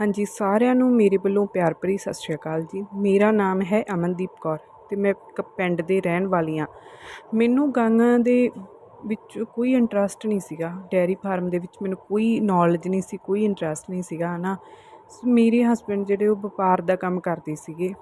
ਹਾਂਜੀ, ਸਾਰਿਆਂ ਨੂੰ ਮੇਰੇ ਵੱਲੋਂ ਪਿਆਰ ਭਰੀ ਸਤਿ ਸ਼੍ਰੀ ਅਕਾਲ ਜੀ। ਮੇਰਾ ਨਾਮ ਹੈ ਅਮਨਦੀਪ ਕੌਰ ਤੇ ਮੈਂ ਇੱਕ ਪਿੰਡ ਦੇ ਰਹਿਣ ਵਾਲੀ ਹਾਂ। ਮੈਨੂੰ ਗਾਂਆਂ ਦੇ ਵਿੱਚ ਕੋਈ ਇੰਟਰਸਟ ਨਹੀਂ ਸੀਗਾ। ਡੇਅਰੀ ਫਾਰਮ ਦੇ ਵਿੱਚ ਮੈਨੂੰ ਕੋਈ ਨੌਲੇਜ ਨਹੀਂ ਸੀ, ਕੋਈ ਇੰਟਰਸਟ ਨਹੀਂ ਸੀਗਾ, ਹਨਾ। ਸ- ਮੇਰੇ ਹਸਬੰਡ ਜਿਹੜੇ ਉਹ ਵਪਾਰ ਦਾ ਕੰਮ ਕਰਦੇ ਸੀਗੇ।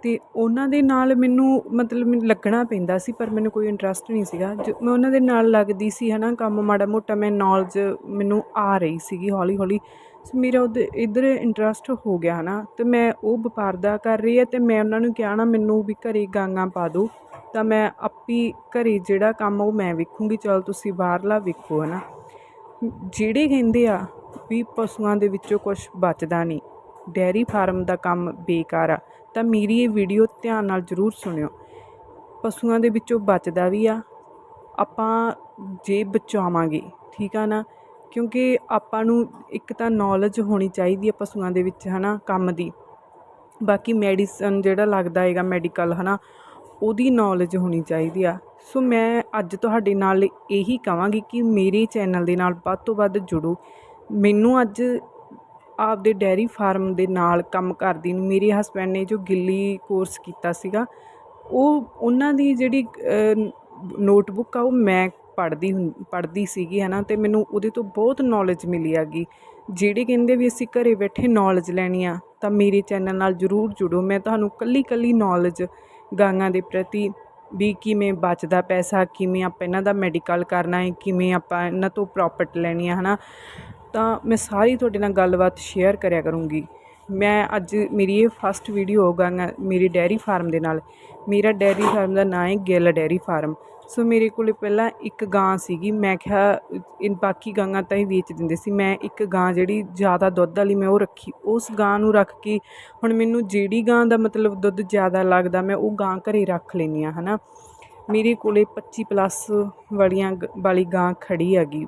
ਅਤੇ ਉਹਨਾਂ ਦੇ ਨਾਲ ਮੈਨੂੰ ਮਤਲਬ ਮੈਨੂੰ ਲੱਗਣਾ ਪੈਂਦਾ ਸੀ, ਪਰ ਮੈਨੂੰ ਕੋਈ ਇੰਟਰਸਟ ਨਹੀਂ ਸੀਗਾ। ਜੋ ਮੈਂ ਉਹਨਾਂ ਦੇ ਨਾਲ ਲੱਗਦੀ ਸੀ ਹੈ ਨਾ ਕੰਮ ਮਾੜਾ ਮੋਟਾ ਮੈਂ ਨੌਲੇਜ ਮੈਨੂੰ ਆ ਰਹੀ ਸੀਗੀ, ਹੌਲੀ ਹੌਲੀ। ਸੋ ਮੇਰਾ ਉਹਦੇ ਇੱਧਰ ਇੰਟਰਸਟ ਹੋ ਗਿਆ ਹੈ ਨਾ ਅਤੇ ਮੈਂ ਉਹ ਵਪਾਰ ਦਾ ਕਰ ਰਹੀ ਹੈ ਅਤੇ ਮੈਂ ਉਹਨਾਂ ਨੂੰ ਕਿਹਾ, ਨਾ, ਮੈਨੂੰ ਵੀ ਘਰ ਗਾਂਗਾ ਪਾ ਦਿਉ ਤਾਂ ਮੈਂ ਆਪੀ ਘਰ ਜਿਹੜਾ ਕੰਮ ਉਹ ਮੈਂ ਵੇਖੂੰਗੀ। ਚਲ, ਤੁਸੀਂ ਬਾਹਰਲਾ ਵੇਖੋ ਹੈ ਨਾ ਜਿਹੜੇ ਕਹਿੰਦੇ ਆ ਵੀ ਪਸ਼ੂਆਂ ਦੇ ਵਿੱਚੋਂ ਕੁਝ ਬਚਦਾ ਨਹੀਂ। ਡੈਰੀ ਫਾਰਮ ਦਾ ਕੰਮ ਬੇਕਾਰ ਆ। ਤਾਂ ਮੇਰੀ ਇਹ ਵੀਡੀਓ ਧਿਆਨ ਨਾਲ ਜ਼ਰੂਰ ਸੁਣਿਓ। ਪਸ਼ੂਆਂ ਦੇ ਵਿੱਚੋਂ ਬਚਦਾ ਵੀ ਆ। ਆਪਾਂ ਜੇ ਬਚਾਵਾਂਗੇ, ਠੀਕ ਆ ਨਾ? ਕਿਉਂਕਿ ਆਪਾਂ ਨੂੰ ਇੱਕ ਤਾਂ ਨੌਲੇਜ ਹੋਣੀ ਚਾਹੀਦੀ ਆ ਪਸ਼ੂਆਂ ਦੇ ਵਿੱਚ, ਹਨਾ, ਕੰਮ ਦੀ। ਬਾਕੀ ਮੈਡੀਸਨ ਜਿਹੜਾ ਲੱਗਦਾ ਹੈਗਾ ਮੈਡੀਕਲ ਹਨਾ, ਉਹਦੀ ਨੌਲੇਜ ਹੋਣੀ ਚਾਹੀਦੀ ਆ। ਸੋ ਮੈਂ ਅੱਜ ਤੁਹਾਡੇ ਨਾਲ ਇਹੀ ਕਹਾਂਗੀ ਕਿ ਮੇਰੇ ਚੈਨਲ ਦੇ ਨਾਲ ਵੱਧ ਤੋਂ ਵੱਧ ਜੁੜੋ। ਮੈਨੂੰ ਅੱਜ ਆਪਦੇ ਡੈਰੀ ਫਾਰਮ ਦੇ ਨਾਲ ਕੰਮ ਕਰਦੀ ਨੂੰ, ਮੇਰੇ ਹਸਬੈਂਡ ਨੇ ਜੋ ਗਿੱਲੀ ਕੋਰਸ ਕੀਤਾ ਸੀਗਾ, ਉਹ ਉਹਨਾਂ ਦੀ ਜਿਹੜੀ ਨੋਟਬੁੱਕ ਆ, ਉਹ ਮੈਂ ਪੜ੍ਹਦੀ ਹੁੰ, ਪੜ੍ਹਦੀ ਸੀਗੀ ਹੈ ਨਾ ਅਤੇ ਮੈਨੂੰ ਉਹਦੇ ਤੋਂ ਬਹੁਤ ਨੌਲੇਜ ਮਿਲੀ ਹੈਗੀ। ਜਿਹੜੇ ਕਹਿੰਦੇ ਵੀ ਅਸੀਂ ਘਰੇ ਬੈਠੇ ਨੌਲੇਜ ਲੈਣੀ ਆ, ਤਾਂ ਮੇਰੇ ਚੈਨਲ ਨਾਲ ਜ਼ਰੂਰ ਜੁੜੋ। ਮੈਂ ਤੁਹਾਨੂੰ ਕੱਲੀ ਕੱਲੀ ਨੌਲੇਜ ਗਾਂਆਂ ਦੇ ਪ੍ਰਤੀ ਵੀ ਕਿਵੇਂ ਬਚਦਾ ਪੈਸਾ, ਕਿਵੇਂ ਆਪਾਂ ਇਹਨਾਂ ਦਾ ਮੈਡੀਕਲ ਕਰਨਾ ਹੈ, ਕਿਵੇਂ ਆਪਾਂ ਇਹਨਾਂ ਤੋਂ ਪ੍ਰੋਪਰਟ ਲੈਣੀ ਆ ਹੈ ਨਾ ਤਾਂ ਮੈਂ ਸਾਰੀ ਤੁਹਾਡੇ ਨਾਲ ਗੱਲਬਾਤ ਸ਼ੇਅਰ ਕਰਿਆ ਕਰੂੰਗੀ। ਮੈਂ ਅੱਜ ਮੇਰੀ ਇਹ ਫਸਟ ਵੀਡੀਓ ਹੋਗਾ ਮੇਰੀ ਡੈਰੀ ਫਾਰਮ ਦੇ ਨਾਲ। ਮੇਰਾ ਡੈਰੀ ਫਾਰਮ ਦਾ ਨਾਂ ਹੈ ਗਿੱਲ ਡੈਰੀ ਫਾਰਮ ਸੋ ਮੇਰੇ ਕੋਲੇ ਪਹਿਲਾਂ ਇੱਕ ਗਾਂ ਸੀਗੀ, ਮੈਂ ਕਿਹਾ ਇਨ ਬਾਕੀ ਗਾਂਆਂ ਤਾਂ ਹੀ ਵੇਚ ਦਿੰਦੇ ਸੀ। ਮੈਂ ਇੱਕ ਗਾਂ ਜਿਹੜੀ ਜ਼ਿਆਦਾ ਦੁੱਧ ਵਾਲੀ ਮੈਂ ਉਹ ਰੱਖੀ। ਉਸ ਗਾਂ ਨੂੰ ਰੱਖ ਕੇ ਹੁਣ ਮੈਨੂੰ ਜਿਹੜੀ ਗਾਂ ਦਾ ਮਤਲਬ ਦੁੱਧ ਜ਼ਿਆਦਾ ਲੱਗਦਾ, ਮੈਂ ਉਹ ਗਾਂ ਘਰੇ ਰੱਖ ਲੈਂਦੀ ਹਾਂ ਹੈ ਨਾ ਮੇਰੇ ਕੋਲੇ 25 ਪਲੱਸ ਵਾਲੀਆਂ ਗ- ਵਾਲੀ ਗਾਂ ਖੜੀ ਹੈਗੀ।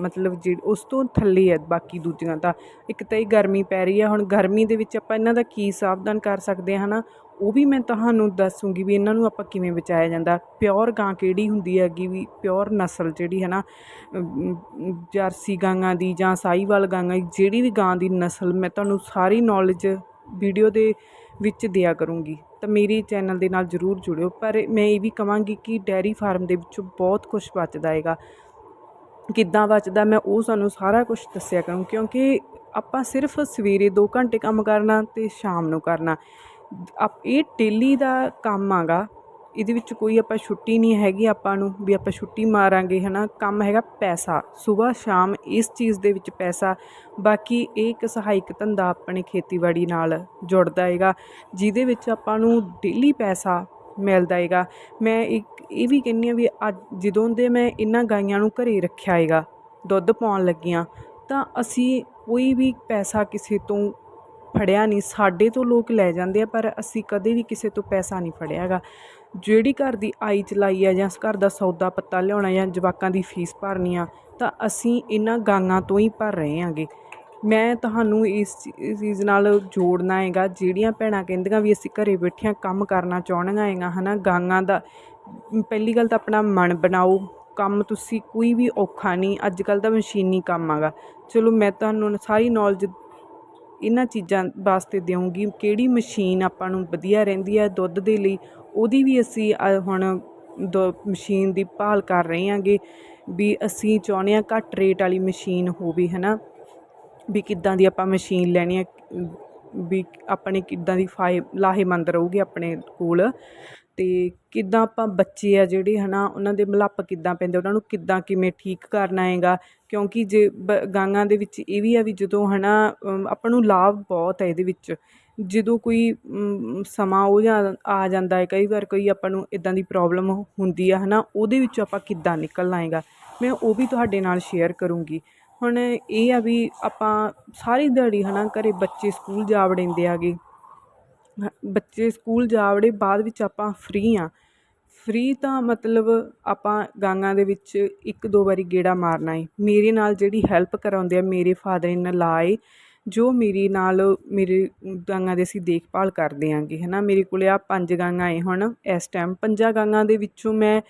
ਮਤਲਬ ਜਿਹੜੀ ਉਸ ਤੋਂ ਥੱਲੇ ਹੈ ਬਾਕੀ ਦੂਜੀਆਂ ਤਾਂ। ਇੱਕ ਤਾਂ ਇਹ ਗਰਮੀ ਪੈ ਰਹੀ ਹੈ। ਹੁਣ ਗਰਮੀ ਦੇ ਵਿੱਚ ਆਪਾਂ ਇਹਨਾਂ ਦਾ ਕੀ ਸਾਵਧਾਨ ਕਰ ਸਕਦੇ ਹਾਂ ਨਾ ਉਹ ਵੀ ਮੈਂ ਤੁਹਾਨੂੰ ਦੱਸੂਗੀ ਵੀ ਇਹਨਾਂ ਨੂੰ ਆਪਾਂ ਕਿਵੇਂ ਬਚਾਇਆ ਜਾਂਦਾ। ਪਿਓਰ ਗਾਂ ਕਿਹੜੀ ਹੁੰਦੀ ਹੈਗੀ ਵੀ ਪਿਓਰ ਨਸਲ ਜਿਹੜੀ ਹੈ ਨਾ ਜਰਸੀ ਗਾਂਆਂ ਦੀ ਜਾਂ ਸਾਈਵਾਲ ਗਾਂਆਂ ਜਿਹੜੀ ਵੀ ਗਾਂ ਦੀ ਨਸਲ, ਮੈਂ ਤੁਹਾਨੂੰ ਸਾਰੀ ਨੌਲੇਜ ਵੀਡੀਓ ਦੇ ਵਿੱਚ ਦਿਆ ਕਰੂੰਗੀ। ਤਾਂ ਮੇਰੇ ਚੈਨਲ ਦੇ ਨਾਲ ਜ਼ਰੂਰ ਜੁੜਿਓ। ਪਰ ਮੈਂ ਇਹ ਵੀ ਕਹਾਂਗੀ ਕਿ ਡੈਰੀ ਫਾਰਮ ਦੇ ਵਿੱਚੋਂ ਬਹੁਤ ਕੁਝ ਬਚਦਾ ਹੈਗਾ। ਕਿੱਦਾਂ ਬਚਦਾ ਮੈਂ ਉਹ ਸਾਨੂੰ ਸਾਰਾ ਕੁਝ ਦੱਸਿਆ ਕਰੂੰ। ਕਿਉਂਕਿ ਆਪਾਂ ਸਿਰਫ ਸਵੇਰੇ 2 ਘੰਟੇ ਕੰਮ ਕਰਨਾ ਤੇ ਸ਼ਾਮ ਨੂੰ ਕਰਨਾ। ਇਹ ਡੇਲੀ ਦਾ ਕੰਮ ਆਗਾ। ਇਹਦੇ ਵਿੱਚ ਕੋਈ ਆਪਾਂ ਛੁੱਟੀ ਨਹੀਂ ਹੈਗੀ ਆਪਾਂ ਨੂੰ ਵੀ ਆਪਾਂ ਛੁੱਟੀ ਮਾਰਾਂਗੇ ਹੈ ਨਾ ਕੰਮ ਹੈਗਾ ਪੈਸਾ, ਸਵੇਰ, ਸ਼ਾਮ ਇਸ ਚੀਜ਼ ਦੇ ਵਿੱਚ ਪੈਸਾ। ਬਾਕੀ ਇਹ ਇੱਕ ਸਹਾਇਕ ਧੰਦਾ ਆਪਣੇ ਖੇਤੀਬਾੜੀ ਨਾਲ ਜੁੜਦਾ ਹੈਗਾ, ਜਿਹਦੇ ਵਿੱਚ ਆਪਾਂ ਨੂੰ ਡੇਲੀ ਪੈਸਾ ਮਿਲਦਾ ਹੈਗਾ। ਮੈਂ ਇੱਕ, ਇਹ ਵੀ ਕਹਿੰਦੀ ਆ ਵੀ ਅੱਜ ਜਦੋਂ ਦੇ ਮੈਂ ਇਹਨਾਂ ਗਾਈਆਂ ਨੂੰ ਘਰੇ ਰੱਖਿਆ ਹੈਗਾ, ਦੁੱਧ ਪਾਉਣ ਲੱਗੀਆਂ, ਤਾਂ ਅਸੀਂ ਕੋਈ ਵੀ ਪੈਸਾ ਕਿਸੇ ਤੋਂ ਫੜਿਆ ਨਹੀਂ। ਸਾਡੇ ਤੋਂ ਲੋਕ ਲੈ ਜਾਂਦੇ ਆ, ਪਰ ਅਸੀਂ ਕਦੇ ਵੀ ਕਿਸੇ ਤੋਂ ਪੈਸਾ ਨਹੀਂ ਫੜਿਆ ਹੈਗਾ। ਜਿਹੜੀ ਘਰ ਦੀ ਆਈ ਚਲਾਈ ਆ ਜਾਂ ਘਰ ਦਾ ਸੌਦਾ ਪੱਤਾ ਲਿਆਉਣਾ ਜਾਂ ਜਵਾਕਾਂ ਦੀ ਫੀਸ ਭਰਨੀ ਆ, ਤਾਂ ਅਸੀਂ ਇਹਨਾਂ ਗਾਂਆਂ ਤੋਂ ਹੀ ਭਰ ਰਹੇ ਹਾਂਗੇ ਮੈਂ ਤੁਹਾਨੂੰ ਇਸ ਚੀਜ਼ ਨਾਲ ਜੋੜਨਾ ਹੈਗਾ, ਜਿਹੜੀਆਂ ਭੈਣਾਂ ਕਹਿੰਦੀਆਂ ਵੀ ਅਸੀਂ ਘਰੇ ਬੈਠਿਆਂ ਕੰਮ ਕਰਨਾ ਚਾਹੁੰਦੀਆਂ ਹੈਗਾ ਨਾ ਗਾਂਆਂ ਦਾ, ਪਹਿਲੀ ਗੱਲ ਤਾਂ ਆਪਣਾ ਮਨ ਬਣਾਓ, ਕੰਮ ਤੁਸੀਂ ਕੋਈ ਵੀ ਔਖਾ ਨਹੀਂ ਅੱਜ ਕੱਲ੍ਹ ਦਾ ਮਸ਼ੀਨੀ ਕੰਮ ਆਗਾ ਚਲੋ, ਮੈਂ ਤੁਹਾਨੂੰ ਸਾਰੀ ਨੌਲੇਜ ਇਹਨਾਂ ਚੀਜ਼ਾਂ ਵਾਸਤੇ ਦੇਵਾਂਗੀ ਕਿਹੜੀ ਮਸ਼ੀਨ ਆਪਾਂ ਨੂੰ ਵਧੀਆ ਰਹਿੰਦੀ ਹੈ ਦੁੱਧ ਦੇ ਲਈ ਉਹਦੀ ਵੀ ਅਸੀਂ ਹੁਣ ਦ ਮਸ਼ੀਨ ਦੀ ਭਾਲ ਕਰ ਰਹੇ ਹਾਂਗੇ ਵੀ ਅਸੀਂ ਚਾਹੁੰਦੇ ਹਾਂ ਘੱਟ ਰੇਟ ਵਾਲੀ ਮਸ਼ੀਨ ਹੋਵੇ ਹੈ ਨਾ ਵੀ ਕਿੱਦਾਂ ਦੀ ਆਪਾਂ ਮਸ਼ੀਨ ਲੈਣੀ ਆ ਵੀ ਆਪਣੇ ਕਿੱਦਾਂ ਦੀ ਫਾਇ, ਲਾਹੇਮੰਦ ਰਹੂਗੀ ਆਪਣੇ ਕੋਲ ਅਤੇ ਕਿੱਦਾਂ ਆਪਾਂ ਬੱਚੇ ਆ ਜਿਹੜੇ ਹੈ ਨਾ ਉਹਨਾਂ ਦੇ ਮਲੱਪ ਕਿੱਦਾਂ ਪੈਂਦੇ, ਉਹਨਾਂ ਨੂੰ ਕਿੱਦਾਂ ਕਿਵੇਂ ਠੀਕ ਕਰਨਾ ਹੈਗਾ? ਕਿਉਂਕਿ ਜੇ ਬ- ਗਾਂਆਂ ਦੇ ਵਿੱਚ ਇਹ ਵੀ ਆ ਵੀ ਜਦੋਂ ਹੈ ਨਾ ਆਪਾਂ ਨੂੰ ਲਾਭ ਬਹੁਤ ਹੈ ਇਹਦੇ ਵਿੱਚ। ਜਦੋਂ ਕੋਈ ਸਮਾਂ ਉਹ ਜਾਂ ਆ ਜਾਂਦਾ ਹੈ, ਕਈ ਵਾਰ ਕੋਈ ਆਪਾਂ ਨੂੰ ਇੱਦਾਂ ਦੀ ਪ੍ਰੋਬਲਮ ਹੁੰਦੀ ਆ ਹੈ ਨਾ ਉਹਦੇ ਵਿੱਚੋਂ ਆਪਾਂ ਕਿੱਦਾਂ ਨਿਕਲਣਾ ਹੈਗਾ, ਮੈਂ ਉਹ ਵੀ ਤੁਹਾਡੇ ਨਾਲ ਸ਼ੇਅਰ ਕਰੂੰਗੀ। ਹੁਣ ਇਹ ਆ ਵੀ ਆਪਾਂ ਸਾਰੀ ਦਿਹਾੜੀ ਹੈ ਨਾ ਘਰ ਬੱਚੇ ਸਕੂਲ ਜਾ ਵੜਿੰਦੇ ਆਗੇ, ਹ- ਬੱਚੇ ਸਕੂਲ ਜਾ ਵੜੇ, ਬਾਅਦ ਵਿੱਚ ਆਪਾਂ ਫ੍ਰੀ ਹਾਂ ਫ੍ਰੀ ਤਾਂ ਮਤਲਬ ਆਪਾਂ ਗਾਂਆਂ ਦੇ ਵਿੱਚ ਇੱਕ ਦੋ ਵਾਰੀ ਗੇੜਾ ਮਾਰਨਾ ਏ। ਮੇਰੇ ਨਾਲ ਜਿਹੜੀ ਹੈਲਪ ਕਰਾਉਂਦੇ ਆ, ਮੇਰੇ ਫਾਦਰ ਇਨ ਲਾਏ ਜੋ ਮੇਰੇ ਨਾਲ, ਮੇਰੇ ਗਾਂਆਂ ਦੀ ਅਸੀਂ ਦੇਖਭਾਲ ਕਰਦੇ ਆਂਗੇ ਹੈ ਨਾ ਮੇਰੇ ਕੋਲ ਆਹ ਪੰਜ ਗਾਂਆਂ ਏ ਹੁਣ ਇਸ ਟਾਈਮ ਪੰਜਾਂ ਗਾਂਆਂ ਦੇ ਵਿੱਚੋਂ ਮੈਂ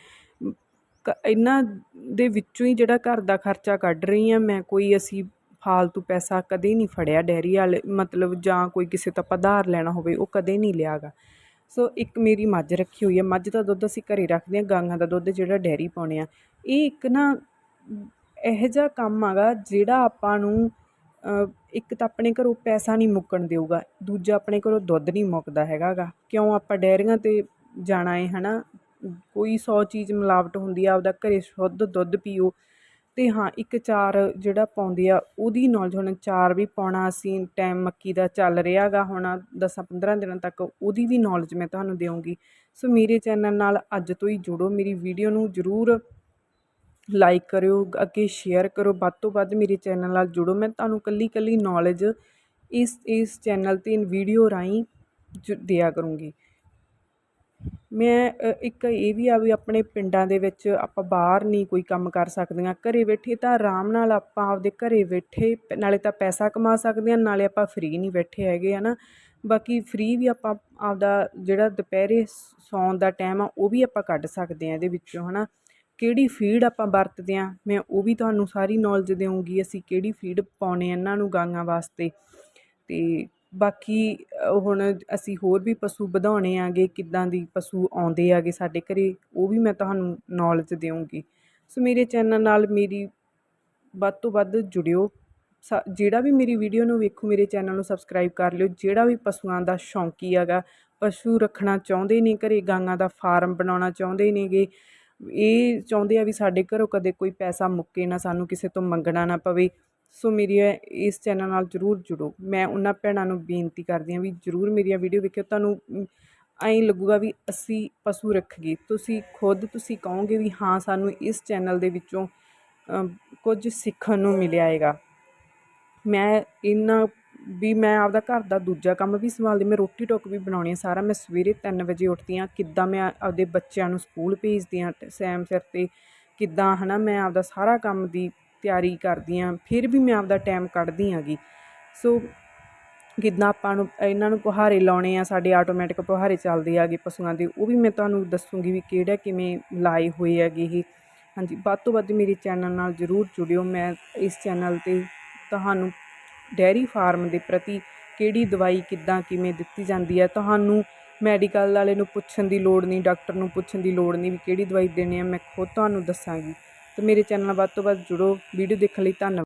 ਕ- ਇਹਨਾਂ ਦੇ ਵਿੱਚੋਂ ਹੀ ਜਿਹੜਾ ਘਰ ਦਾ ਖਰਚਾ ਕੱਢ ਰਹੀ ਹਾਂ ਮੈਂ ਕੋਈ ਅਸੀਂ ਫਾਲਤੂ ਪੈਸਾ ਕਦੇ ਨਹੀਂ ਫੜਿਆ ਡੈਰੀ ਵਾਲੇ, ਮਤਲਬ ਜਾਂ ਕੋਈ ਕਿਸੇ ਤੋਂ ਆਪਾਂ ਉਧਾਰ ਲੈਣਾ ਹੋਵੇ, ਉਹ ਕਦੇ ਨਹੀਂ ਲਿਆ ਗਾ ਸੋ ਇੱਕ ਮੇਰੀ ਮੱਝ ਰੱਖੀ ਹੋਈ ਹੈ ਮੱਝ ਦਾ ਦੁੱਧ ਅਸੀਂ ਘਰੇ ਰੱਖਦੇ ਹਾਂ ਗਾਂਆਂ ਦਾ ਦੁੱਧ ਜਿਹੜਾ ਡੈਰੀ ਪਾਉਂਦੇ ਆ। ਇਹ ਇੱਕ ਨਾ, ਇਹੋ ਜਿਹਾ ਕੰਮ ਹੈਗਾ ਜਿਹੜਾ ਆਪਾਂ ਨੂੰ ਇੱਕ ਤਾਂ ਆਪਣੇ ਘਰੋਂ ਪੈਸਾ ਨਹੀਂ ਮੁੱਕਣ ਦੇਊਗਾ, ਦੂਜਾ ਆਪਣੇ ਘਰੋਂ ਦੁੱਧ ਨਹੀਂ ਮੁੱਕਦਾ ਹੈਗਾ ਗਾ ਕਿਉਂ ਆਪਾਂ ਡੇਅਰੀਆਂ 'ਤੇ ਜਾਣਾ ਹੈ ਨਾ ਕੋਈ ਸੌ ਚੀਜ਼ ਮਿਲਾਵਟ ਹੁੰਦੀ ਆ, ਆਪਦਾ ਘਰੇ ਸ਼ੁੱਧ ਦੁੱਧ ਪੀਓ। ਅਤੇ ਹਾਂ, ਇੱਕ ਚਾਰ ਜਿਹੜਾ ਪਾਉਂਦੇ ਆ, ਉਹਦੀ ਨੌਲੇਜ ਹੁਣ ਚਾਰ ਵੀ ਪਾਉਣਾ ਅਸੀਂ ਟਾਈਮ ਮੱਕੀ ਦਾ ਚੱਲ ਰਿਹਾ ਗਾ ਹੁਣ ਦਸਾਂ ਪੰਦਰਾਂ ਦਿਨਾਂ ਤੱਕ, ਉਹਦੀ ਵੀ ਨੌਲੇਜ ਮੈਂ ਤੁਹਾਨੂੰ ਦੇਵਾਂਗੀ ਸੋ ਮੇਰੇ ਚੈਨਲ ਨਾਲ ਅੱਜ ਤੋਂ ਹੀ ਜੁੜੋ, ਮੇਰੀ ਵੀਡੀਓ ਨੂੰ ਜ਼ਰੂਰ ਲਾਈਕ ਕਰਿਓ, ਅੱਗੇ ਸ਼ੇਅਰ ਕਰੋ, ਵੱਧ ਤੋਂ ਵੱਧ ਮੇਰੇ ਚੈਨਲ ਨਾਲ ਜੁੜੋ। ਮੈਂ ਤੁਹਾਨੂੰ ਕੱਲੀ ਕੱਲੀ ਨੌਲੇਜ ਇਸ ਇਸ ਚੈਨਲ 'ਤੇ ਵੀਡੀਓ ਰਾਹੀਂ ਜ, ਦਿਆ ਕਰੂੰਗੀ। ਮੈਂ ਇੱਕ ਇਹ ਵੀ ਆ ਵੀ ਆਪਣੇ ਪਿੰਡਾਂ ਦੇ ਵਿੱਚ ਆਪਾਂ ਬਾਹਰ ਨਹੀਂ ਕੋਈ ਕੰਮ ਕਰ ਸਕਦੀਆਂ। ਘਰੇ ਬੈਠੇ ਤਾਂ ਆਰਾਮ ਨਾਲ ਆਪਾਂ ਆਪਦੇ ਘਰੇ ਬੈਠੇ, ਪ- ਨਾਲੇ ਤਾਂ ਪੈਸਾ ਕਮਾ ਸਕਦੇ ਹਾਂ, ਨਾਲੇ ਆਪਾਂ ਫ੍ਰੀ ਨਹੀਂ ਬੈਠੇ ਹੈਗੇ, ਹਨਾ। ਬਾਕੀ ਫ੍ਰੀ ਵੀ ਆਪਾਂ ਆਪਦਾ ਜਿਹੜਾ ਦੁਪਹਿਰੇ ਸ- ਸੌਣ ਦਾ ਟਾਈਮ ਆ, ਉਹ ਵੀ ਆਪਾਂ ਕੱਢ ਸਕਦੇ ਹਾਂ ਇਹਦੇ ਵਿੱਚੋਂ, ਹਨਾ। ਕਿਹੜੀ ਫੀਡ ਆਪਾਂ ਵਰਤਦੇ ਹਾਂ, ਮੈਂ ਉਹ ਵੀ ਤੁਹਾਨੂੰ ਸਾਰੀ ਨੌਲੇਜ ਦੇਊਂਗੀ, ਅਸੀਂ ਕਿਹੜੀ ਫੀਡ ਪਾਉਣੇ ਇਹਨਾਂ ਨੂੰ ਗਾਂਆਂ ਵਾਸਤੇ। ਅਤੇ ਬਾਕੀ ਹੁਣ ਅਸੀਂ ਹੋਰ ਵੀ ਪਸ਼ੂ ਵਧਾਉਣੇ ਆਗੇ, ਕਿੱਦਾਂ ਦੀ ਪਸ਼ੂ ਆਉਂਦੇ ਆਗੇ ਸਾਡੇ ਘਰ, ਉਹ ਵੀ ਮੈਂ ਤੁਹਾਨੂੰ ਨੌਲੇਜ ਦੇਊਂਗੀ। ਸੋ ਮੇਰੇ ਚੈਨਲ ਨਾਲ ਮੇਰੀ ਵੱਧ ਤੋਂ ਵੱਧ ਜੁੜਿਓ। ਸਾ, ਜਿਹੜਾ ਵੀ ਮੇਰੀ ਵੀਡੀਓ ਨੂੰ ਵੇਖੋ, ਮੇਰੇ ਚੈਨਲ ਨੂੰ ਸਬਸਕ੍ਰਾਈਬ ਕਰ ਲਿਓ। ਜਿਹੜਾ ਵੀ ਪਸ਼ੂਆਂ ਦਾ ਸ਼ੌਂਕੀ ਹੈਗਾ, ਪਸ਼ੂ ਰੱਖਣਾ ਚਾਹੁੰਦੇ ਨੇ ਘਰੇ ਗਾਂਆਂ ਦਾ ਫਾਰਮ ਬਣਾਉਣਾ ਚਾਹੁੰਦੇ ਨੇਗੇ ਇਹ ਚਾਹੁੰਦੇ ਆ ਵੀ ਸਾਡੇ ਘਰੋਂ ਕਦੇ ਕੋਈ ਪੈਸਾ ਮੁੱਕੇ ਨਾ, ਸਾਨੂੰ ਕਿਸੇ ਤੋਂ ਮੰਗਣਾ ਨਾ ਪਵੇ। ਸੋ ਮੇਰੀ ਇਸ ਚੈਨਲ ਨਾਲ ਜਰੂਰ ਜੁੜੋ। ਮੈਂ ਉਹਨਾਂ ਭੈਣਾਂ ਨੂੰ ਬੇਨਤੀ ਕਰਦੀ ਹਾਂ ਵੀ ਜਰੂਰ ਮੇਰੀਆਂ ਵੀਡੀਓ ਵੇਖਿਓ। ਤੁਹਾਨੂੰ ਐਂ ਲੱਗੂਗਾ ਵੀ ਅਸੀਂ ਪਸ਼ੂ ਰੱਖੀਏ। ਤੁਸੀਂ ਖੁਦ ਤੁਸੀਂ ਕਹੋਗੇ ਵੀ ਹਾਂ, ਸਾਨੂੰ ਇਸ ਚੈਨਲ ਦੇ ਵਿੱਚੋਂ ਕੁਝ ਸਿੱਖਣ ਨੂੰ ਮਿਲਿਆ ਹੈਗਾ। ਮੈਂ ਇਹਨਾਂ ਵੀ ਮੈਂ ਆਪਦਾ ਘਰ ਦਾ ਦੂਜਾ ਕੰਮ ਵੀ ਸੰਭਾਲਦੀ ਮੈਂ ਰੋਟੀ ਟੋਕ ਵੀ ਬਣਾਉਣੀ ਆ ਸਾਰਾ, ਮੈਂ ਸਵੇਰੇ ਤਿੰਨ ਵਜੇ ਉੱਠਦੀ ਹਾਂ, ਕਿੱਦਾਂ ਮੈਂ ਆਪਦੇ ਬੱਚਿਆਂ ਨੂੰ ਸਕੂਲ ਭੇਜਦੀ ਹਾਂ ਟਾਈਮ ਸਿਰ 'ਤੇ, ਕਿੱਦਾਂ ਹੈ ਨਾ ਮੈਂ ਆਪਦਾ ਸਾਰਾ ਕੰਮ ਦੀ ਤਿਆਰੀ ਕਰਦੀ ਹਾਂ, ਫਿਰ ਵੀ ਮੈਂ ਆਪਦਾ ਟਾਈਮ ਕੱਢਦੀ ਹੈਗੀ। ਸੋ ਕਿੱਦਾਂ ਆਪਾਂ ਨੂੰ, ਇਹਨਾਂ ਨੂੰ ਪੁਹਾਰੇ ਲਾਉਣੇ ਆ, ਸਾਡੇ ਆਟੋਮੈਟਿਕ ਪੁਹਾਰੇ ਚੱਲਦੇ ਆਗੇ ਪਸ਼ੂਆਂ ਦੇ, ਉਹ ਵੀ ਮੈਂ ਤੁਹਾਨੂੰ ਦੱਸੂਗੀ ਵੀ ਕਿਹੜਾ ਕਿਵੇਂ ਲਾਏ ਹੋਏ ਹੈਗੇ ਇਹ। ਹਾਂਜੀ, ਵੱਧ ਤੋਂ ਵੱਧ ਮੇਰੇ ਚੈਨਲ ਨਾਲ ਜਰੂਰ ਜੁੜਿਓ, ਮੈਂ ਇਸ ਚੈਨਲ 'ਤੇ ਤੁਹਾਨੂੰ ਡੈਰੀ ਫਾਰਮ ਦੇ ਪ੍ਰਤੀ ਕਿਹੜੀ ਦਵਾਈ ਕਿੱਦਾਂ ਕਿਵੇਂ ਦਿੱਤੀ ਜਾਂਦੀ ਹੈ? ਤੁਹਾਨੂੰ ਮੈਡੀਕਲ ਵਾਲੇ ਨੂੰ ਪੁੱਛਣ ਦੀ ਲੋੜ ਨਹੀਂ, ਡਾਕਟਰ ਨੂੰ ਪੁੱਛਣ ਦੀ ਲੋੜ ਨਹੀਂ ਵੀ ਕਿਹੜੀ ਦਵਾਈ ਦੇਣੀ ਹੈ, ਮੈਂ ਖੁਦ ਤੁਹਾਨੂੰ ਦੱਸਾਂਗੀ। ਅਤੇ ਮੇਰੇ ਚੈਨਲ ਨਾਲ ਵੱਧ ਤੋਂ ਵੱਧ ਜੁੜੋ, ਵੀਡੀਓ ਦੇਖਣ ਲਈ ਧੰਨਵਾਦ।